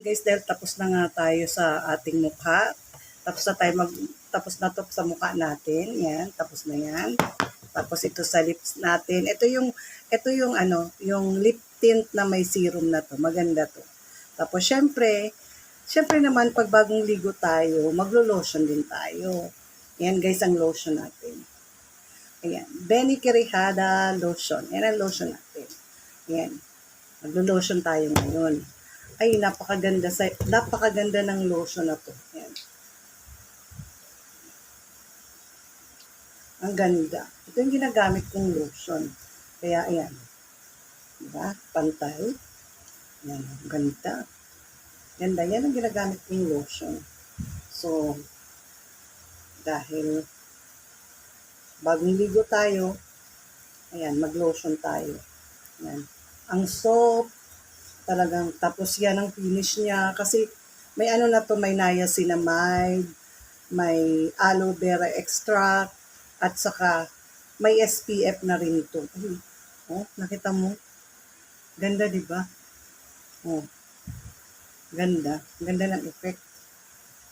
Guys, dahil tapos na nga tayo sa ating mukha. Tapos na tayo mag tapos na to sa mukha natin. Yan, tapos na yan. Tapos ito sa lips natin. Ito yung ito yung ano, yung lip tint na may serum na to. Maganda to. Tapos syempre, syempre naman pag bagong ligo tayo, maglo-lotion din tayo. Yan guys ang lotion natin. Ayan, Benny Quirejada lotion. Yan ang lotion natin. Yan. Maglo-lotion tayo ngayon. Ay, napakaganda sa napakaganda ng lotion na to. Ayan. Ang ganda. Ito yung ginagamit kong lotion. Kaya, ayan. Diba? Pantay. Ayan. Ang ganda. Ganda. Yan ang ginagamit kong lotion. So, dahil bagong ligo tayo, ayan, mag-lotion tayo. Ayan. Ang soap, talagang tapos yan ang finish niya. Kasi may ano na to may niacinamide may aloe vera extract at saka may SPF na rin ito oh nakita mo? Ganda di ba? Oh ganda. Ganda ng effect.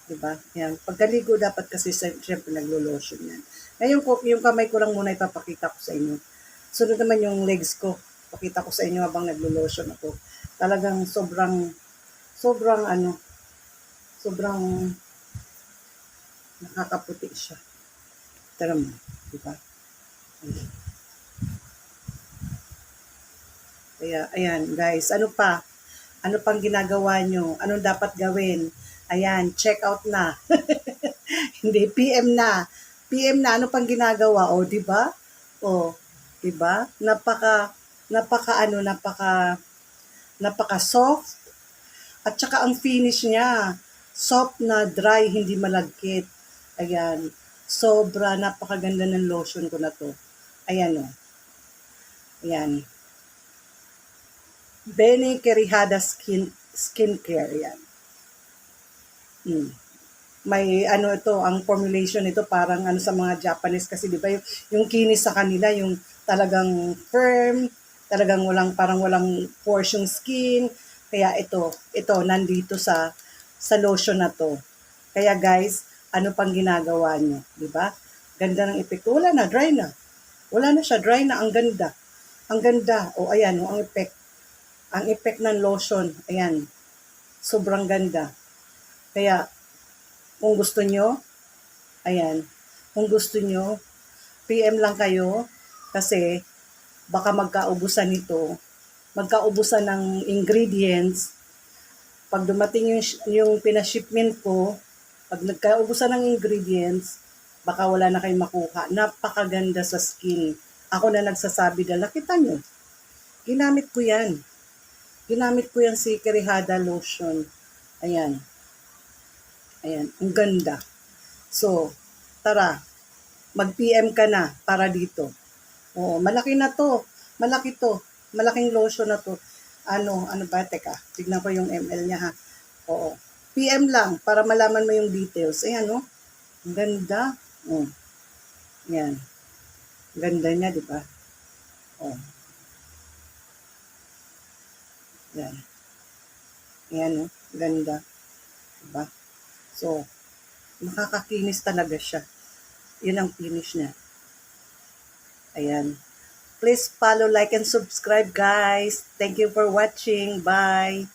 Di ba? Yan. Pagkaligo dapat kasi syempre naglo-lotion yan. Ngayon ko yung kamay ko lang muna ipapakita ko sa inyo. Sunod naman yung legs ko. Pakita ko sa inyo habang naglo-lotion ako talagang sobrang sobrang ano sobrang nakakaputi siya. Tara mo di ba Ayan. kaya ayan guys ano pa? Ano pang ginagawa nyo? Anong dapat gawin? Ayan check out na. Hindi PM na. PM na ano pang ginagawa? O di ba o di ba napaka napaka ano napaka napaka soft at saka ang finish niya soft na dry hindi malagkit. Ayan. Sobra napakaganda ng lotion ko na to. Ayan o ayan. Bene Querijada Skin Skincare yan hmm. may ano ito ang formulation nito parang ano sa mga Japanese kasi di ba yung, yung kinis sa kanila yung talagang firm talagang walang parang walang pores yung skin. Kaya ito, ito nandito sa sa lotion na to. Kaya guys, ano pang ginagawa niyo, di ba? Ganda ng epekto. Wala na, dry na. Wala na siya, dry na, ang ganda. Ang ganda. O ayan, o, ang effect. Ang effect ng lotion, ayan. Sobrang ganda. Kaya, kung gusto nyo, ayan, kung gusto nyo, PM lang kayo kasi baka magkaubusan nito, magkaubusan ng ingredients. Pag dumating yung, yung pinashipment ko, pag nagkaubusan ng ingredients, baka wala na kayong makuha. Napakaganda sa skin. Ako na nagsasabi na, nakita nyo, ginamit ko yan. Ginamit ko yan si Kerihada lotion. Ayan. Ayan, ang ganda. So, tara, mag-PM ka na para dito. Oo, malaki na to. Malaki to. Malaking lotion na to. Ano, ano ba? Teka, tignan ko yung ml niya ha. Oo. PM lang para malaman mo yung details. Ayan, no? Ang ganda. Oh. Yan. Ganda niya, di ba? Oh. Yan. Ayan, no? Ganda. Diba? So, nakakakinis talaga siya. Yun ang finish niya. Ayan. Please follow, like, and subscribe, guys. Thank you for watching. Bye.